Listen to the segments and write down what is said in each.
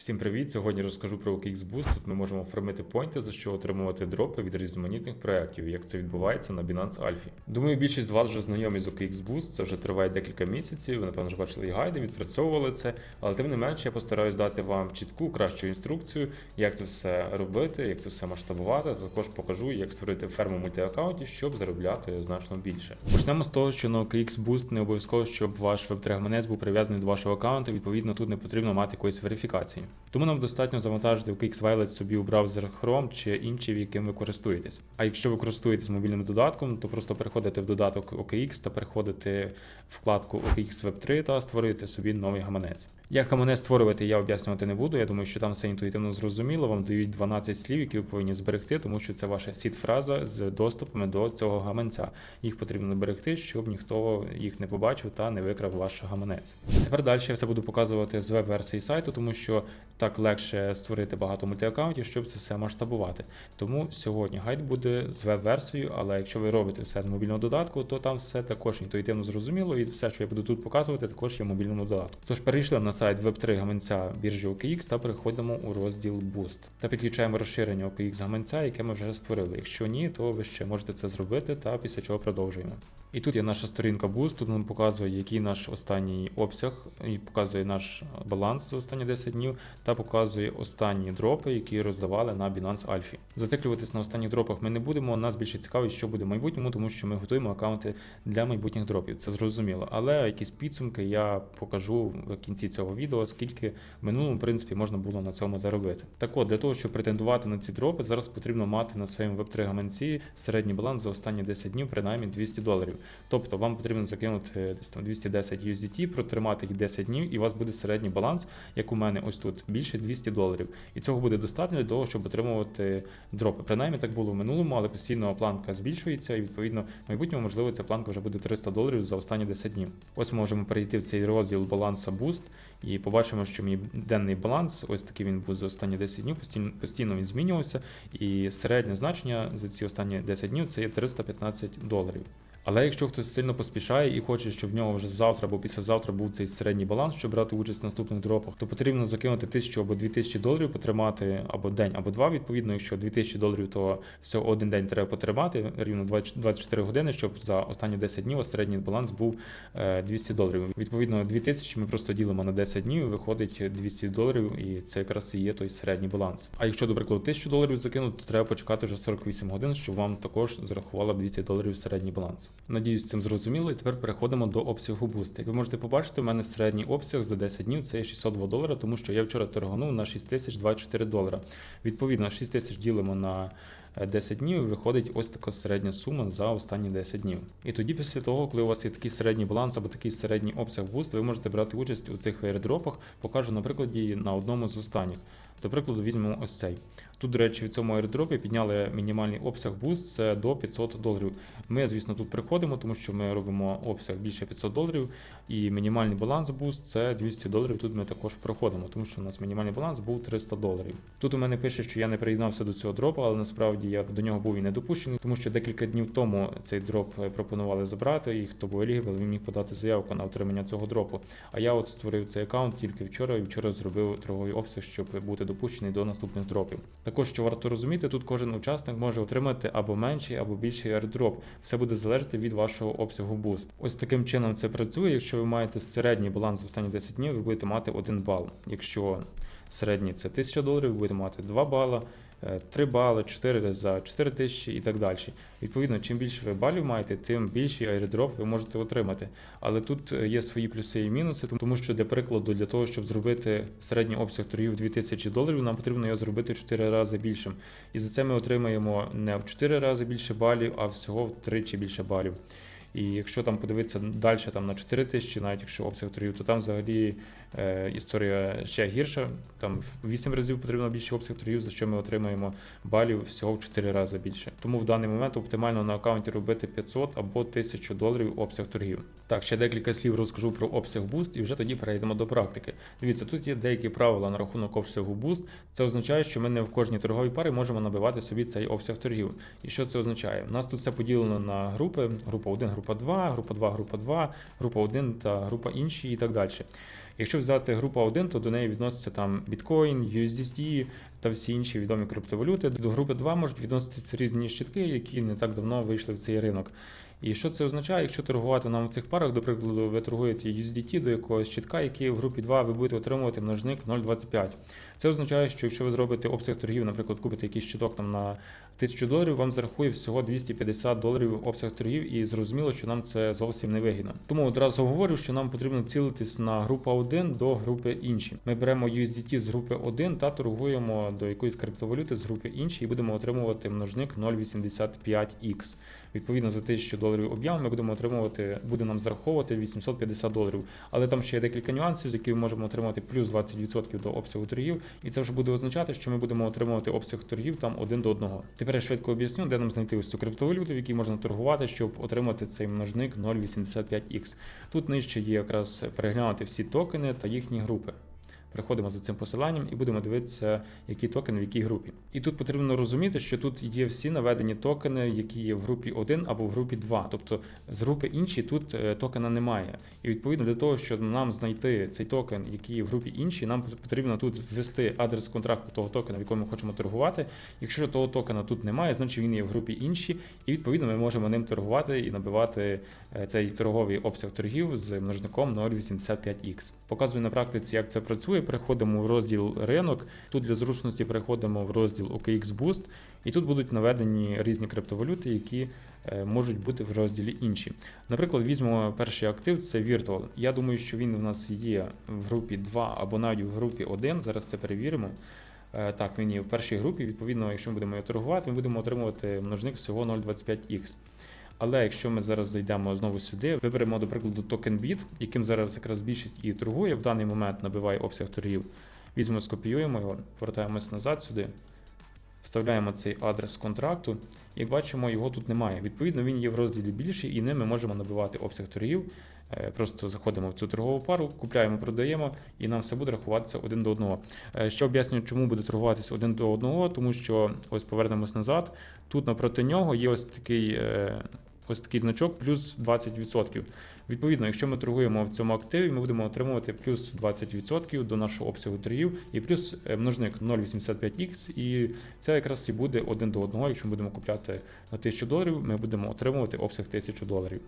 Всім привіт! Сьогодні розкажу про OKX Boost. Тут ми можемо фармити поінти, за що отримувати дропи від різноманітних проєктів, як це відбувається на Binance Alpha. Думаю, більшість з вас вже знайомі з OKX Boost, це вже триває декілька місяців. Ви, напевно, вже бачили і гайди, відпрацьовували це, але тим не менше я постараюсь дати вам чітку, кращу інструкцію, як це все робити, як це все масштабувати. Також покажу, як створити ферму мультиаккаунтів, щоб заробляти значно більше. Почнемо з того, що на OKX Boost не обов'язково, щоб ваш веб гаманець був прив'язаний до вашого аккаунту. Відповідно, тут не потрібно мати якоїсь верифікації. Тому нам достатньо завантажити OKX Wallet собі у браузер Chrome чи інший, яким ви користуєтесь. А якщо ви користуєтесь мобільним додатком, то просто переходите в додаток OKX та переходите вкладку OKX Web 3 та створюєте собі новий гаманець. Як гаманець створювати, я об'яснювати не буду. Я думаю, що там все інтуїтивно зрозуміло. Вам дають 12 слів, які ви повинні зберегти, тому що це ваша сід-фраза з доступами до цього гаманця. Їх потрібно берегти, щоб ніхто їх не побачив та не викрав ваш гаманець. Тепер далі я все буду показувати з веб-версії сайту, тому що так легше створити багато мультиаккаунтів, щоб це все масштабувати. Тому сьогодні гайд буде з веб-версією, але якщо ви робите все з мобільного додатку, то там все також інтуїтивно зрозуміло, і все, що я буду тут показувати, також є в мобільному додатку. Тож перейшли на сайт Web3 гаманця біржі OKX та переходимо у розділ Boost та підключаємо розширення OKX гаманця, яке ми вже створили. Якщо ні, то ви ще можете це зробити, та після чого продовжуємо. І тут є наша сторінка Boost, тут нам показує, який наш останній обсяг, і показує наш баланс за останні 10 днів, та показує останні дропи, які роздавали на Binance Alpha. Зациклюватись на останніх дропах ми не будемо. Нас більше цікавить, що буде в майбутньому, тому що ми готуємо аккаунти для майбутніх дропів. Це зрозуміло. Але якісь підсумки я покажу в кінці цього відео, скільки в минулому принципі можна було на цьому заробити. Так от, для того, щоб претендувати на ці дропи, зараз потрібно мати на своєму веб-3 гаманці середній баланс за останні 10 днів, принаймні 200 доларів. Тобто вам потрібно закинути десь там 210 USDT, протримати їх 10 днів, і у вас буде середній баланс, як у мене ось тут, більше 200 доларів. І цього буде достатньо для того, щоб отримувати дропи. Принаймні так було в минулому, але постійно планка збільшується, і відповідно в майбутньому, можливо, ця планка вже буде 300 доларів за останні 10 днів. Ось ми можемо перейти в цей розділ баланса Boost і побачимо, що мій денний баланс, ось такий він був за останні 10 днів, постійно він змінювався. І середнє значення за ці останні 10 днів це є 315 доларів. Але якщо хтось сильно поспішає і хоче, щоб в нього вже завтра або післязавтра був цей середній баланс, щоб брати участь в наступних дропах, то потрібно закинути 1000 або 2000 доларів, потримати або день, або два. Відповідно, якщо 2000 доларів, то всього один день треба потримати, рівно 24 години, щоб за останні 10 днів середній баланс був 200 доларів. Відповідно, 2000 ми просто ділимо на 10 днів, виходить 200 доларів, і це якраз і є той середній баланс. А якщо, до прикладу, 1000 доларів закинути, то треба почекати вже 48 годин, щоб вам також зарахувало 200 доларів середній баланс. Надіюсь, цим зрозуміло. І тепер переходимо до обсягу буст. Як ви можете побачити, у мене середній обсяг за 10 днів це 602 долара, тому що я вчора торганув на 6024 долара. Відповідно, 6 тисяч ділимо на 10 днів виходить ось така середня сума за останні 10 днів. І тоді, після того, коли у вас є такий середній баланс або такий середній обсяг буст, ви можете брати участь у цих аірдропах. Покажу на прикладі на одному з останніх. До прикладу, візьмемо ось цей. Тут, до речі, в цьому airdrop підняли мінімальний обсяг буст це до 500 доларів. Ми, звісно, тут приходимо, тому що ми робимо обсяг більше 500 доларів, і мінімальний баланс буст це 200 доларів. Тут ми також проходимо, тому що у нас мінімальний баланс був 300 доларів. Тут у мене пише, що я не приєднався до цього дропу, але насправді я до нього був і не допущений, тому що декілька днів тому цей дроп пропонували забрати, і хто був елігібл, він міг подати заявку на отримання цього дропу. А я от створив цей аккаунт тільки вчора, і вчора зробив торговий обсяг, щоб бути допущений до наступних дропів. Також що варто розуміти, тут кожен учасник може отримати або менший, або більший airdrop. Все буде залежати від вашого обсягу буст. Ось таким чином це працює. Якщо ви маєте середній баланс в останні 10 днів, ви будете мати 1 бал. Якщо середній це 1000 доларів, ви будете мати 2 бала. 3 бали, 4 за 4 тисячі і так далі. Відповідно, чим більше ви балів маєте, тим більший airdrop ви можете отримати. Але тут є свої плюси і мінуси, тому що для прикладу, для того, щоб зробити середній обсяг торгів 2000 доларів, нам потрібно його зробити в 4 рази більшим. І за це ми отримаємо не в 4 рази більше балів, а всього в 3 більше балів. І якщо там подивитися далі там, на 4 тисячі, навіть якщо обсяг торгів, то там взагалі е, історія ще гірша. Там в 8 разів потрібно більше обсяг торгів, за що ми отримаємо балів всього в 4 рази більше. Тому в даний момент оптимально на аккаунті робити 500 або 1000 доларів обсяг торгів. Так, ще декілька слів розкажу про обсяг буст, і вже тоді перейдемо до практики. Дивіться, тут є деякі правила на рахунок обсягу буст. Це означає, що ми не в кожній торговій парі можемо набивати собі цей обсяг торгів. І що це означає? У нас тут все поділено на групи: група 1, група 2, група 2, група 2, група 1 та група інші і так далі. Якщо взяти група 1, то до неї відноситься там біткоін, USDT та всі інші відомі криптовалюти. До групи 2 можуть відноситися різні щитки, які не так давно вийшли в цей ринок. І що це означає, якщо торгувати нам в цих парах, до прикладу, ви торгуєте USDT до якогось щитка, який в групі 2 ви будете отримувати множник 0,25. Це означає, що якщо ви зробите обсяг торгів, наприклад, купите якийсь щиток там на 1000 доларів, вам зарахує всього 250 доларів обсяг торгів, і зрозуміло, що нам це зовсім не вигідно. Тому одразу говорю, що нам потрібно цілитись на групу 1 до групи інші. Ми беремо USDT з групи 1 та торгуємо до якоїсь криптовалюти з групи інші і будемо отримувати множник 0,85x. Відповідно за 1000 доларів об'єм ми будемо отримувати, буде нам зараховувати 850 доларів. Але там ще є декілька нюансів, з яких ми можемо отримати плюс 20% до обсягу торгів, і це вже буде означати, що ми будемо отримувати обсяг торгів там один до одного. Тепер я швидко об'ясню, де нам знайти ось цю криптовалюту, в якій можна торгувати, щоб отримати цей множник 0,85x. Тут нижче є якраз переглянути всі токени та їхні групи. Переходимо за цим посиланням і будемо дивитися, які токени в якій групі. І тут потрібно розуміти, що тут є всі наведені токени, які є в групі 1 або в групі 2. Тобто з групи інші тут е, токена немає. І відповідно для того, щоб нам знайти цей токен, який є в групі інші, нам потрібно тут ввести адрес контракту того токена, в якому ми хочемо торгувати. Якщо того токена тут немає, значить він є в групі інші, і відповідно ми можемо ним торгувати і набивати е, цей торговий обсяг торгів з множником 0,85x. Показую на практиці, як це працює. Переходимо в розділ ринок. Тут для зручності переходимо в розділ OKX Boost, і тут будуть наведені різні криптовалюти, які е, можуть бути в розділі інші. Наприклад, візьмемо перший актив, це Virtual. Я думаю, що він у нас є в групі 2 або навіть в групі 1. Зараз це перевіримо. Е, Так, він є в першій групі. Відповідно, якщо ми будемо його торгувати, ми будемо отримувати множник всього 0,25x. Але якщо ми зараз зайдемо знову сюди, виберемо, до прикладу, токен BIT, яким зараз якраз більшість і торгує, в даний момент набиває обсяг торгів. Візьмемо, скопіюємо його, повертаємось назад сюди, вставляємо цей адрес контракту, і бачимо, його тут немає. Відповідно, він є в розділі більший, і ним ми можемо набивати обсяг торгів. Е, Просто заходимо в цю торгову пару, купляємо, продаємо, і нам все буде рахуватися один до одного. Е, Ще об'яснюю, чому буде торгуватися один до одного, тому що ось повернемось назад. Тут напроти нього є ось такий. Ось такий значок плюс 20%. Відповідно, якщо ми торгуємо в цьому активі, ми будемо отримувати плюс 20% до нашого обсягу торгів і плюс е, множник 0,85x, і це якраз і буде один до одного. Якщо ми будемо купляти на 1000 доларів, ми будемо отримувати обсяг 1000 доларів.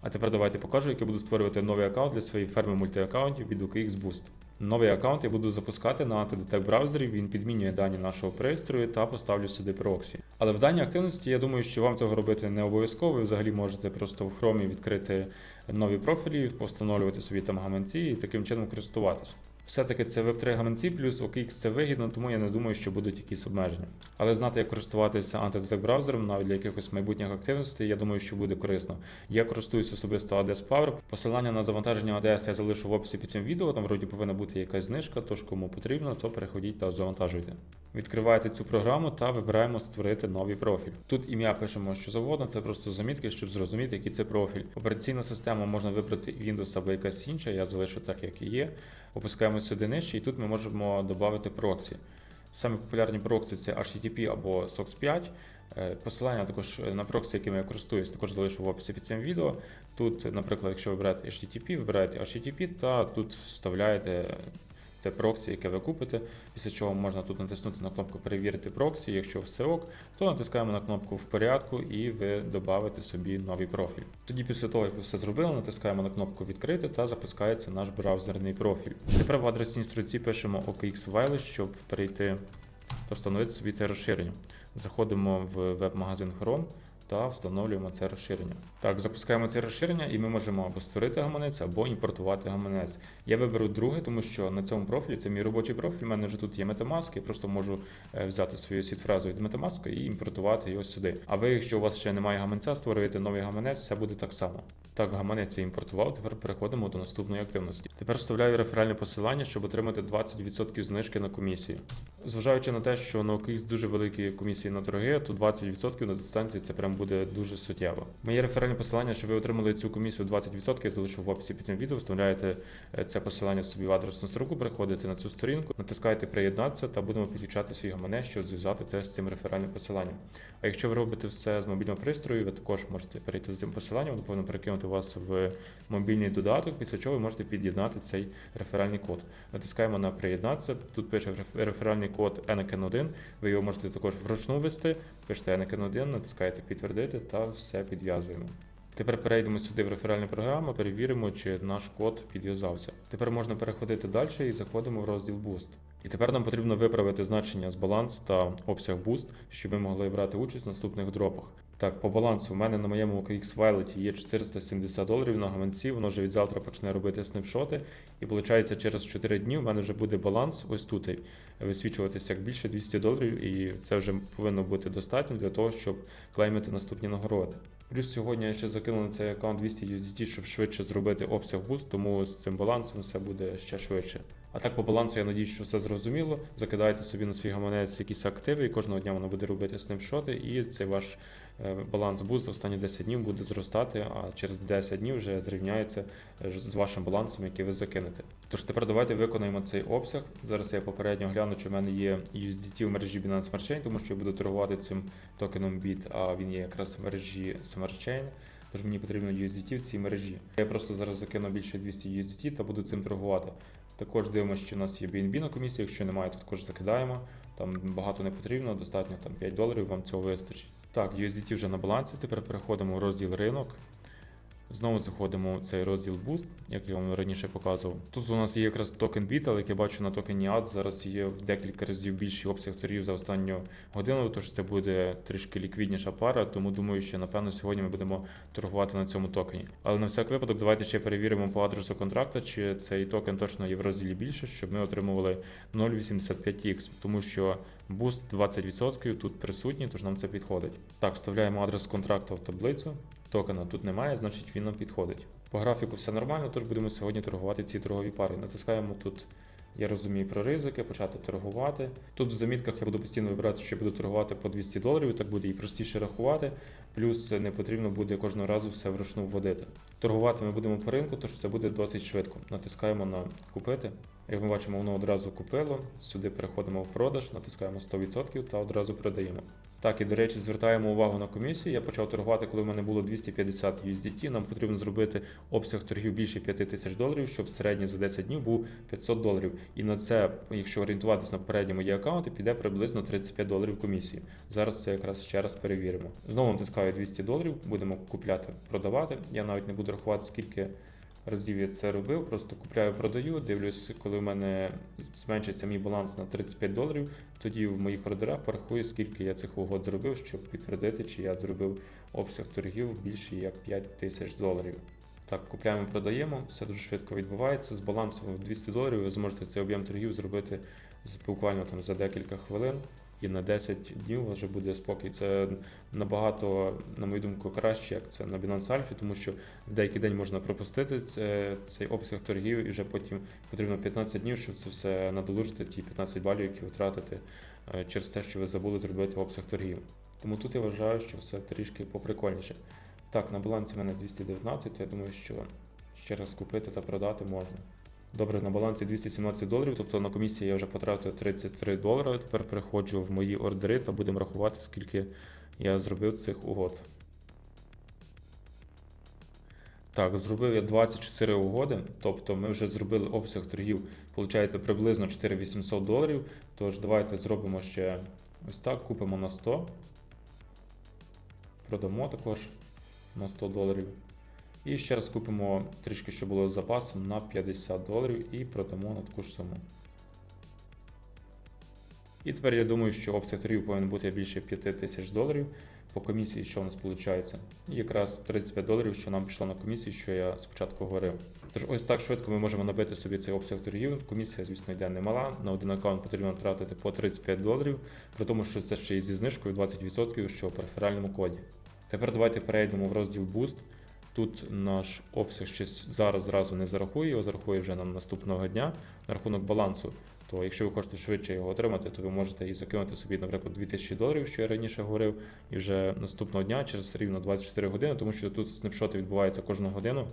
А тепер давайте покажу, як я буду створювати новий аккаунт для своєї ферми мультиаккаунтів від OKX Boost. Новий аккаунт я буду запускати на Antidetect браузері, він підмінює дані нашого пристрою та поставлю сюди проксі. Але в даній активності я думаю, що вам цього робити не обов'язково. Ви взагалі можете просто в Chrome відкрити нові профілі, постановлювати собі там гаманці і таким чином користуватися. Все-таки це Web3 гаманці, плюс OKX це вигідно, тому я не думаю, що будуть якісь обмеження. Але знати, як користуватися Antidetect браузером навіть для якихось майбутніх активностей, я думаю, що буде корисно. Я користуюсь особисто ADS Power. Посилання на завантаження ADS я залишу в описі під цим відео. Там вроді повинна бути якась знижка, тож кому потрібно, то переходіть та завантажуйте. Відкриваєте цю програму та вибираємо створити новий профіль. Тут ім'я пишемо що завгодно, це просто замітки, щоб зрозуміти, який це профіль. Операційна система можна вибрати Windows або якась інша, я залишу так, як і є. Опускаємо сюди нижче, і тут ми можемо додати проксі. Самі популярні проксі це HTTP або SOX 5. Е, Посилання також на проксі, якими я користуюсь, також залишу в описі під цим відео. Тут, наприклад, якщо ви берете HTTP, вибираєте HTTP та тут вставляєте те проксі, яке ви купите, після чого можна тут натиснути на кнопку Перевірити проксі. Якщо все ок, то натискаємо на кнопку в порядку і ви додавите собі новий профіль. Тоді, після того, як ви все зробили, натискаємо на кнопку Відкрити та запускається наш браузерний профіль. Тепер в адресній строці пишемо OKX Wireless, щоб перейти та встановити собі це розширення. Заходимо в веб-магазин Chrome та встановлюємо це розширення. Так, запускаємо це розширення, і ми можемо або створити гаманець, або імпортувати гаманець. Я виберу друге, тому що на цьому профілі це мій робочий профіль. У мене вже тут є Metamask, я просто можу е, взяти свою сіт-фразу від Metamask і імпортувати його сюди. А ви, якщо у вас ще немає гаманця, створюєте новий гаманець, все буде так само. Так, гаманець я імпортував. Тепер переходимо до наступної активності. Тепер вставляю реферальне посилання, щоб отримати 20% знижки на комісію. Зважаючи на те, що на OKX дуже великі комісії на торги, то 20% на дистанції це прям буде дуже суттєво. Моє реферальне посилання, щоб ви отримали цю комісію 20%, я залишу в описі під цим відео. Вставляєте е, це посилання собі в адресну строку, переходите на цю сторінку, натискаєте приєднатися та будемо підключати свій гаманець, щоб зв'язати це з цим реферальним посиланням. А якщо ви робите все з мобільного пристрою, ви також можете перейти з цим посиланням, повинно перекинути вас в мобільний додаток, після чого ви можете під'єднати цей реферальний код. Натискаємо на приєднатися. Тут пише реферальний код NKN1. Ви його можете також вручну ввести. Пишете NKN1, натискаєте підтвердити та все підв'язуємо. Тепер перейдемо сюди в реферальну програму, перевіримо, чи наш код підв'язався. Тепер можна переходити далі і заходимо в розділ Boost. І тепер нам потрібно виправити значення з баланс та обсяг Boost, щоб ми могли брати участь в наступних дропах. Так, по балансу у мене на моєму OKX Wallet є 470 доларів на гаманці, воно вже від завтра почне робити снапшоти. І виходить, через 4 дні у мене вже буде баланс ось тут висвічуватися як більше 200 доларів, і це вже повинно бути достатньо для того, щоб клеймити наступні нагороди. Плюс сьогодні я ще закинув на цей аккаунт 200 USDT, щоб швидше зробити обсяг буст, тому з цим балансом все буде ще швидше. А так по балансу я надіюсь, що все зрозуміло. Закидайте собі на свій гаманець якісь активи, і кожного дня воно буде робити снапшоти, і цей ваш е, баланс буст за останні 10 днів буде зростати, а через 10 днів вже зрівняється е, з вашим балансом, який ви закинете. Тож тепер давайте виконаємо цей обсяг. Зараз я попередньо гляну, чи в мене є USDT в мережі Binance Smart Chain, тому що я буду торгувати цим токеном BIT, а він є якраз в мережі Smart Chain. Тож мені потрібно USDT в цій мережі. Я просто зараз закину більше 200 USDT та буду цим торгувати. Також дивимося, чи в нас є BNB на комісії. Якщо немає, то також закидаємо. Там багато не потрібно, достатньо там 5 доларів, вам цього вистачить. Так, USDT вже на балансі. Тепер переходимо в розділ ринок. Знову заходимо в цей розділ Boost, як я вам раніше показував. Тут у нас є якраз токен BIT, але як я бачу на токені AD зараз є в декілька разів більший обсяг торгів за останню годину, тож це буде трішки ліквідніша пара, тому думаю, що напевно сьогодні ми будемо торгувати на цьому токені. Але на всяк випадок давайте ще перевіримо по адресу контракта, чи цей токен точно є в розділі більше, щоб ми отримували 0,85x, тому що буст 20% тут присутній, тож нам це підходить. Так, вставляємо адрес контракту в таблицю. Токена тут немає, значить він нам підходить. По графіку все нормально, тож будемо сьогодні торгувати ці торгові пари. Натискаємо тут. Я розумію про ризики, почати торгувати. Тут в замітках я буду постійно вибирати, що я буду торгувати по 200 доларів, так буде і простіше рахувати. Плюс не потрібно буде кожного разу все вручну вводити. Торгувати ми будемо по ринку, тож все буде досить швидко. Натискаємо на купити. Як ми бачимо, воно одразу купило. Сюди переходимо в продаж, натискаємо 100% та одразу продаємо. Так, і до речі, звертаємо увагу на комісію. Я почав торгувати, коли в мене було 250 USDT. Нам потрібно зробити обсяг торгів більше 5 тисяч доларів, щоб середній за 10 днів був 500 доларів. І на це, якщо орієнтуватись на попередні мої аккаунти, піде приблизно 35 доларів комісії. Зараз це якраз ще раз перевіримо. Знову натискаю 200 доларів, будемо купляти, продавати. Я навіть не буду рахувати, скільки разів я це робив. Просто купляю, продаю. Дивлюсь, коли в мене зменшиться мій баланс на 35 доларів. Тоді в моїх ордерах порахую, скільки я цих угод зробив, щоб підтвердити, чи я зробив обсяг торгів більше як 5 тисяч доларів. Так, купляємо, продаємо, все дуже швидко відбувається. З балансом в 200 доларів ви зможете цей об'єм торгів зробити буквально там за декілька хвилин. І на 10 днів вже буде спокій. Це набагато, на мою думку, краще, як це на Binance Alpha, тому що в деякий день можна пропустити це, цей обсяг торгів, і вже потім потрібно 15 днів, щоб це все надолужити, ті 15 балів, які ви е, через те, що ви забули зробити обсяг торгів. Тому тут я вважаю, що все трішки поприкольніше. Так, на балансі в мене 219, то я думаю, що ще раз купити та продати можна. Добре, на балансі 217 доларів, тобто на комісії я вже потратив 33 долари. Тепер переходжу в мої ордери та будемо рахувати, скільки я зробив цих угод. Так, зробив я 24 угоди, тобто ми вже зробили обсяг торгів, виходить приблизно 4800 доларів. Тож давайте зробимо ще ось так, купимо на 100. Продамо також на 100 доларів. І ще раз купимо трішки, що було з запасом на 50 доларів і продамо на таку ж суму. І тепер я думаю, що обсяг торгів повинен бути більше 5 тисяч доларів. По комісії, що у нас виходить? І якраз 35 доларів, що нам пішло на комісію, що я спочатку говорив. Тож ось так швидко ми можемо набити собі цей обсяг торгів. Комісія, звісно, йде немала. На один аккаунт потрібно тратити по 35 доларів, при тому, що це ще і зі знижкою 20%, що в преферальному коді. Тепер давайте перейдемо в розділ Boost. Тут наш обсяг ще зараз зразу не зарахує, його зарахує вже нам наступного дня. На рахунок балансу То якщо ви хочете швидше його отримати, то ви можете і закинути собі, наприклад, 2000 доларів, що я раніше говорив, і вже наступного дня через рівно 24 години, тому що тут снапшоти відбуваються кожну годину.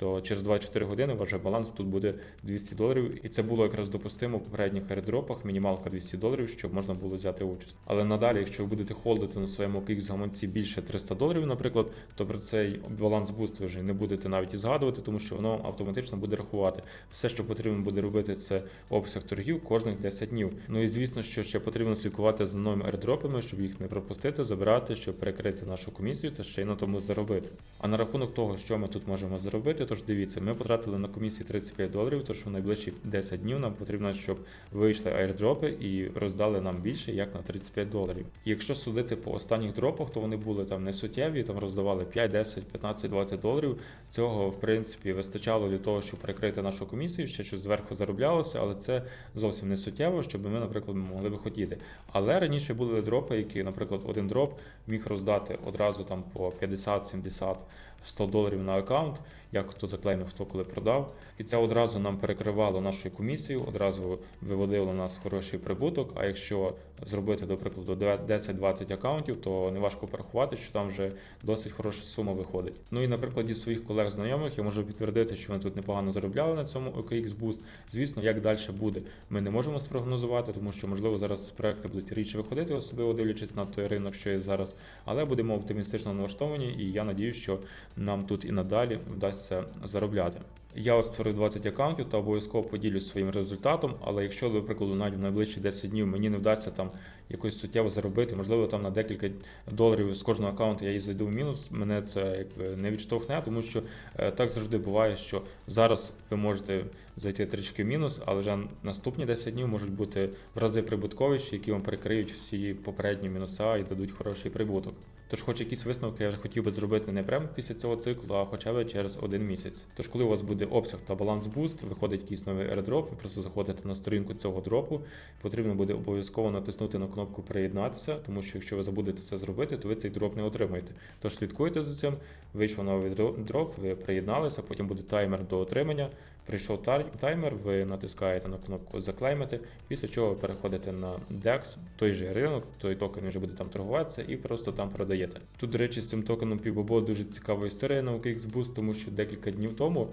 То через 24 години ваш баланс тут буде 200 доларів, і це було якраз допустимо в попередніх аірдропах, мінімалка 200 доларів, щоб можна було взяти участь. Але надалі, якщо ви будете холдити на своєму OKX гаманці більше 300 доларів, наприклад, то про цей баланс буст ви вже не будете навіть і згадувати, тому що воно автоматично буде рахувати. Все, що потрібно буде робити, це обсяг торгів кожних 10 днів. Ну і звісно, що ще потрібно слідкувати за новими airdropами, щоб їх не пропустити, забирати, щоб перекрити нашу комісію та ще й на тому заробити. А на рахунок того, що ми тут можемо заробити, тож дивіться, ми потратили на комісії 35 доларів, тож в найближчі 10 днів нам потрібно, щоб вийшли airdропи і роздали нам більше, як на 35 доларів. Якщо судити по останніх дропах, то вони були там не суттєві, там роздавали 5, 10, 15, 20 доларів. Цього в принципі вистачало для того, щоб перекрити нашу комісію, ще щось зверху зароблялося, але це зовсім не суттєво, щоб ми, наприклад, могли би хотіти. Але раніше були дропи, які, наприклад, один дроп міг роздати одразу там по 50, 70, 100 доларів на аккаунт, як хто заклеймив, хто коли продав. І це одразу нам перекривало нашу комісію, одразу виводило нас хороший прибуток. А якщо зробити, до прикладу, 10-20 аккаунтів, то неважко порахувати, що там вже досить хороша сума виходить. Ну і на прикладі своїх колег знайомих я можу підтвердити, що вони тут непогано заробляли на цьому OKX Boost. Звісно, як далі буде, ми не можемо спрогнозувати, тому що можливо зараз проекти будуть рідше виходити, особливо дивлячись на той ринок, що є зараз. Але будемо оптимістично налаштовані, і я надію, що нам тут і надалі вдасться заробляти. Я от створив 20 аккаунтів та обов'язково поділюсь своїм результатом. Але якщо, до прикладу, навіть в найближчі 10 днів мені не вдасться там якось суттєво заробити, можливо, там на декілька доларів з кожного аккаунту я і зайду в мінус, мене це якби не відштовхне, тому що е, так завжди буває, що зараз ви можете зайти трішки в мінус, але вже наступні 10 днів можуть бути в рази прибутковіші, які вам перекриють всі попередні мінуса і дадуть хороший прибуток. Тож, хоч якісь висновки я вже хотів би зробити не прямо після цього циклу, а хоча б через один місяць. Тож, коли у вас буде обсяг та баланс буст, виходить якийсь новий airdrop, ви просто заходите на сторінку цього дропу. Потрібно буде обов'язково натиснути на кнопку приєднатися, тому що якщо ви забудете це зробити, то ви цей дроп не отримаєте. Тож слідкуйте за цим. Вийшов новий дроп, ви приєдналися, потім буде таймер до отримання. Прийшов таймер, ви натискаєте на кнопку заклеймити, після чого ви переходите на DEX, той же ринок, той токен вже буде там торгуватися і просто там продаєте. Тут, до речі, з цим токеном Півбобо дуже цікава історія на OKX Boost, тому що декілька днів тому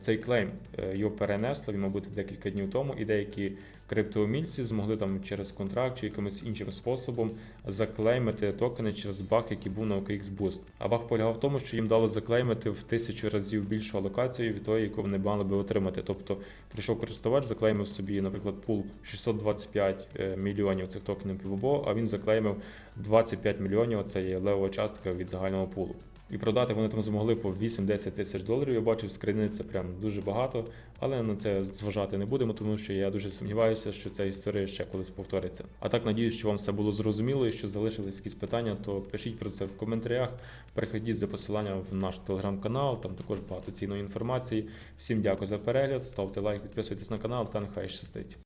цей клейм е, його перенесло, він мав бути декілька днів тому, і деякі криптоумільці змогли там через контракт чи якимось іншим способом заклеймити токени через баг, який був на OKX Boost. А баг полягав в тому, що їм дало заклеймити в тисячу разів більшу алокацію від тої, яку вони мали би отримати. Тобто прийшов користувач, заклеймив собі, наприклад, пул 625 е, мільйонів цих токенів Півобо, а він заклеймив 25 мільйонів. Це є левова частка від загального пулу. І продати вони там змогли по 8-10 тисяч доларів. Я бачив, з країни це прям дуже багато, але на це зважати не будемо, тому що я дуже сумніваюся, що ця історія ще колись повториться. А так надіюсь, що вам все було зрозуміло і що залишились якісь питання, то пишіть про це в коментарях. Переходіть за посиланням в наш телеграм-канал, там також багато цінної інформації. Всім дякую за перегляд, ставте лайк, підписуйтесь на канал та нехай щастить.